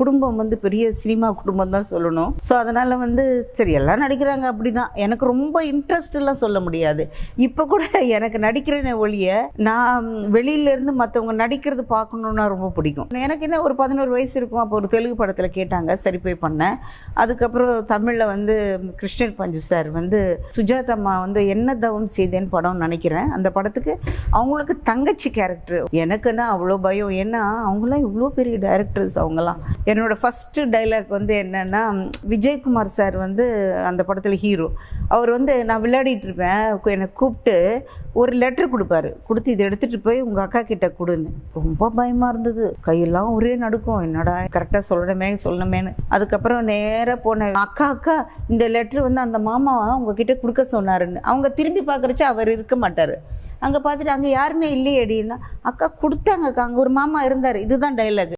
குடும்பம் வந்து பெரிய சினிமா குடும்பம் தான் சொல்லணும். ஸோ அதனால் வந்து சரி எல்லாம் நடிக்கிறாங்க அப்படி தான் எனக்கு ரொம்ப இன்ட்ரெஸ்ட்லாம் சொல்ல முடியாது. இப்போ கூட எனக்கு நடிக்கிறேனே ஒழிய நான் வெளியிலேருந்து மற்றவங்க நடிக்கிறது பார்க்கணுன்னா ரொம்ப பிடிக்கும். எனக்கு என்ன ஒரு பதினோரு வயசு இருக்கும். அப்போ ஒரு தெலுங்கு படத்தில் கேட்டாங்க சரி போய் பண்ணேன். அதுக்கப்புறம் தமிழில் வந்து கிருஷ்ணன் பஞ்சு சார் வந்து சுஜாதம்மா வந்து என்ன தவம் செய்தேன் படம் நினைக்கிறேன். அந்த படத்துக்கு அவங்களுக்கு தங்கச்சி கேரக்டர் எனக்குன்னா அவ்வளோ பயம்? ஏன்னா அவங்களாம் இவ்வளோ பெரிய டேரக்டர்ஸ் அவங்களாம் என்னோடய ஃபஸ்ட்டு டைலாக் வந்து என்னென்னா விஜயகுமார் சார் வந்து அந்த படத்தில் ஹீரோ அவர் வந்து நான் விளையாடிட்டு இருப்பேன். என்னை கூப்பிட்டு ஒரு லெட்டர் கொடுப்பாரு. கொடுத்து இதை எடுத்துகிட்டு போய் உங்கள் அக்கா கிட்ட கொடுன்னு. ரொம்ப பயமாக இருந்தது. கையெல்லாம் ஒரே நடுக்கும். என்னடா கரெக்டாக சொல்லணுமே சொல்லணுமேன்னு. அதுக்கப்புறம் நேராக போனேன் அக்கா அக்கா இந்த லெட்ரு வந்து அந்த மாமா உங்ககிட்ட கொடுக்க சொன்னாருன்னு. அவங்க திரும்பி பார்க்குறச்சு அவர் இருக்க மாட்டார். அங்கே பார்த்துட்டு அங்கே யாருமே இல்லையே அப்படின்னா அக்கா கொடுத்தாங்கக்கா அங்கே ஒரு மாமா இருந்தார். இதுதான் டைலாக்